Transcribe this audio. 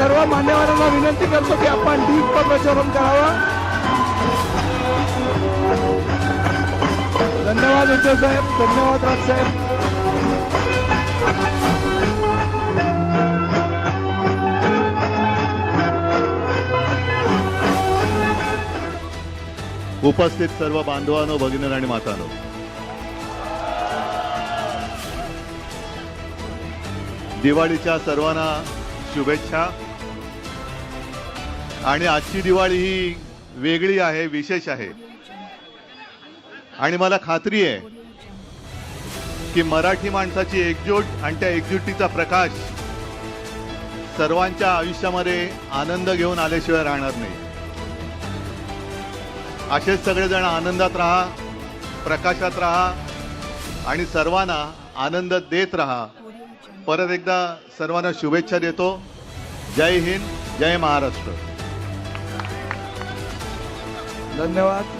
सर्व मान्यवरांना विनंती करतो की आपण दीप प्रचारण करावा. धन्यवाद उद्धव साहेब धन्यवाद राज साहेब. उपस्थित सर्व बांधवांनो भगिनी आणि मातानो. दिवाळीच्या सर्वांना शुभेच्छा. आणि आजची दिवाळी ही वेगळी आहे विशेष आहे. आणि मला खात्री आहे की मराठी माणसाची एकजूट आणि त्या एकजुटीचा प्रकाश सर्वांच्या आयुष्यामध्ये आनंद घेऊन आल्याशिवाय राहणार नाही. असेच सगळेजण आनंदात राहा प्रकाशात राहा आणि सर्वांना आनंद देत राहा. परत एकदा सर्वांना शुभेच्छा देतो. जय हिंद जय महाराष्ट्र. धन्यवाद